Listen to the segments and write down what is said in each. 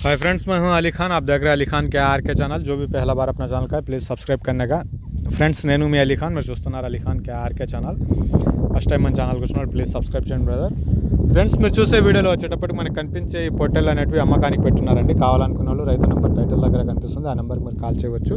Hi friends मैं हूं अली खान आप देख रहे हैं अली खान के आर के चैनल जो भी पहला बार अपना ఛానల్ का है ప్లీజ్ సబ్స్క్రైబ్ करने का ఫ్రెండ్స్ నేను మీ అలీ ఖాన్ మీరు చూస్తున్నారు Ali Khan K RK channel first time మన ఛానల్కి వచ్చినప్పుడు ప్లీజ్ సబ్స్క్రైబ్ చేయండి బ్రదర్ ఫ్రెండ్స్ మీరు చూసే వీడియోలో వచ్చేటప్పటికి మనకి కనిపించే ఈ పొట్టెలు అనేటివి అమ్మకానికి పెట్టున్నారండి కావాలనుకున్న వాళ్ళు రైతు నెంబర్ టైటిల్ దగ్గర కనిపిస్తుంది ఆ నెంబర్కి మీరు కాల్ చేయవచ్చు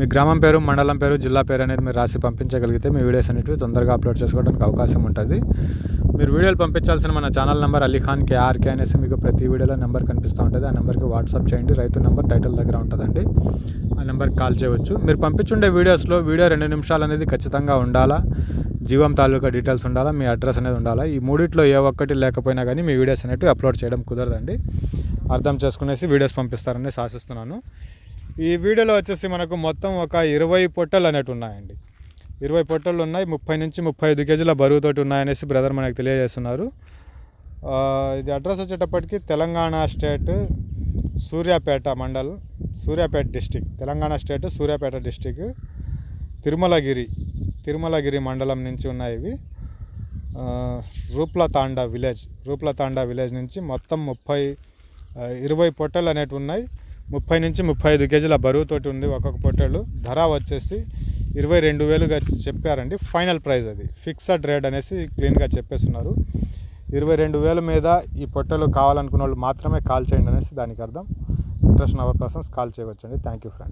మీ గ్రామం పేరు మండలం పేరు జిల్లా పేరు అనేది మీరు రాసి పంపించగలిగితే మీ వీడియోస్ అనేటివి తొందరగా అప్లోడ్ చేసుకోవడానికి అవకాశం ఉంటుంది. మీరు వీడియోలు పంపించాల్సిన మన ఛానల్ నెంబర్ అలీఖాన్ కేఆర్కే అనేసి మీకు ప్రతి వీడియోలో నెంబర్ కనిపిస్తూ ఉంటుంది. ఆ నెంబర్కి వాట్సాప్ చేయండి. రైతు నెంబర్ టైటిల్ దగ్గర ఉంటుందండి. ఆ నెంబర్కి కాల్ చేయవచ్చు. మీరు పంపించుండే వీడియోస్లో వీడియో రెండు నిమిషాలు అనేది ఖచ్చితంగా ఉండాలా? జీవం తాలూకా డీటెయిల్స్ ఉండాలా? మీ అడ్రస్ అనేది ఉండాలా? ఈ మూడిట్లో ఏ ఒక్కటి లేకపోయినా కానీ మీ వీడియోస్ అనేవి అప్లోడ్ చేయడం కుదరదండి. అర్థం చేసుకునేసి వీడియోస్ పంపిస్తారని ఆశిస్తున్నాను. ఈ వీడియోలో వచ్చేసి మనకు మొత్తం ఒక ఇరవై పొట్టలు అనేవి ఉన్నాయండి. ఇరవై పొట్టలు ఉన్నాయి ముప్పై నుంచి ముప్పై ఐదు కేజీల బరువుతోటి ఉన్నాయనేసి బ్రదర్ మనకు తెలియజేస్తున్నారు. ఇది అడ్రస్ వచ్చేటప్పటికి Telangana state Suryapet mandal Suryapet district. Telangana state Suryapet district. Tirumalagiri Tirumalagiri మండలం నుంచి ఉన్నాయి ఇవి. రూప్ల తాండా విలేజ్ రూప్ల తాండా విలేజ్ నుంచి మొత్తం ముప్పై ఇరవై పొట్టలు అనేటివి ఉన్నాయి. ముప్పై నుంచి ముప్పై ఐదు కేజీల బరువుతోటి ఉంది ఒక్కొక్క పొట్టేళ్ళు. ధర వచ్చేసి ఇరవై రెండు వేలుగా చెప్పారండి. ఫైనల్ ప్రైస్ అది. ఫిక్స్డ్ రేట్ అనేసి క్లీన్గా చెప్పేస్తున్నారు. ఇరవై రెండు వేల మీద ఈ పొట్టలు కావాలనుకున్న వాళ్ళు మాత్రమే కాల్ చేయండి అనేసి దానికి అర్థం. ఇంట్రెస్ట్ ఉన్న persons call చేయవచ్చండి. Thank you friend